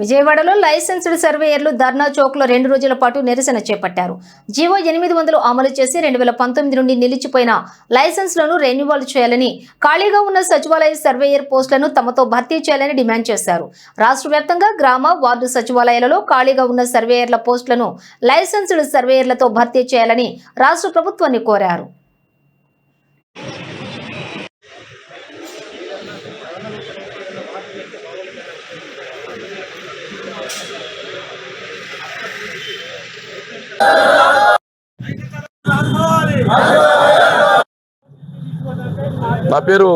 విజయవాడలో లైసెన్స్డ్ సర్వేయర్లు ధర్నా చౌక్లో రెండు రోజుల పాటు నిరసన చేపట్టారు. జీవో ఎనిమిది వందలు అమలు చేసి రెండు వేల పంతొమ్మిది నుండి నిలిచిపోయిన లైసెన్స్లను రెన్యువల్ చేయాలని ఖాళీగా ఉన్న సచివాలయ సర్వేయర్ పోస్టులను తమతో భర్తీ చేయాలని డిమాండ్ చేశారు. రాష్ట్ర వ్యాప్తంగా గ్రామ వార్డు సచివాలయాలలో ఖాళీగా ఉన్న సర్వేయర్ల పోస్టులను లైసెన్స్డ్ సర్వేయర్లతో భర్తీ చేయాలని రాష్ట్ర ప్రభుత్వాన్ని కోరారు. నా పేరు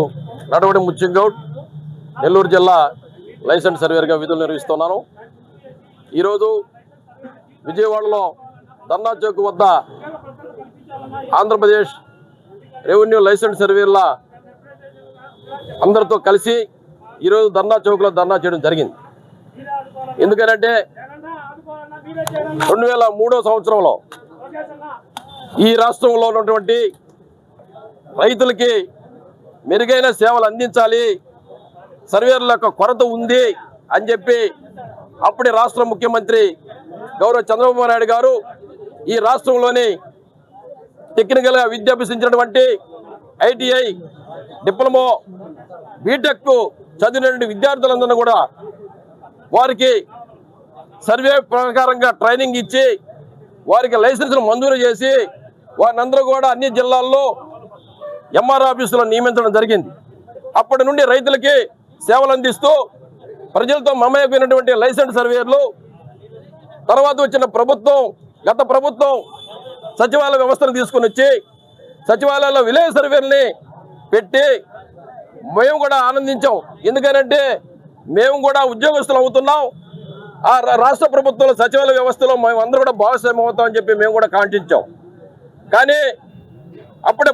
నడవడి ముచ్చింగౌడ్ నెల్లూరు జిల్లా లైసెన్స్ సర్వేర్గా విధులు నిర్వహిస్తున్నాను. ఈరోజు విజయవాడలో ధర్నా చౌక్ వద్ద ఆంధ్రప్రదేశ్ రెవెన్యూ లైసెన్స్ సర్వేర్ల అందరితో కలిసి ఈరోజు ధర్నా చౌక్లో ధర్నా చేయడం జరిగింది. ఎందుకనంటే రెండు వేల మూడో సంవత్సరంలో ఈ రాష్ట్రంలో ఉన్నటువంటి రైతులకి మెరుగైన సేవలు అందించాలి సర్వేర్ల యొక్క కొరత ఉంది అని చెప్పి అప్పటి రాష్ట్ర ముఖ్యమంత్రి గౌరవ చంద్రబాబు నాయుడు గారు ఈ రాష్ట్రంలోని టెక్నికల్గా విద్య అభ్యసించినటువంటి ఐటీఐ డిప్లొమో బీటెక్ చదివినటువంటి విద్యార్థులందరూ కూడా వారికి సర్వే ప్రకారంగా ట్రైనింగ్ ఇచ్చి వారికి లైసెన్సులు మంజూరు చేసి వారిని కూడా అన్ని జిల్లాల్లో ఎంఆర్ ఆఫీసులో నియమించడం జరిగింది. అప్పటి నుండి రైతులకి సేవలు అందిస్తూ ప్రజలతో మమయమైనటువంటి లైసెన్స్ సర్వేయర్లు తర్వాత వచ్చిన ప్రభుత్వం గత ప్రభుత్వం సచివాలయ వ్యవస్థను తీసుకుని వచ్చి సచివాలయంలో విలేజ్ సర్వేర్ని పెట్టి మేము కూడా ఆనందించాం. ఎందుకనంటే మేము కూడా ఉద్యోగస్తులు అవుతున్నాం. ఆ రా- రాష్ట్ర ప్రభుత్వంలో సచివాలయ వ్యవస్థలో మేము అందరూ కూడా భాగస్వామ్యం అవుతామని చెప్పి మేము కూడా కాంక్షించాం. కానీ అప్పుడే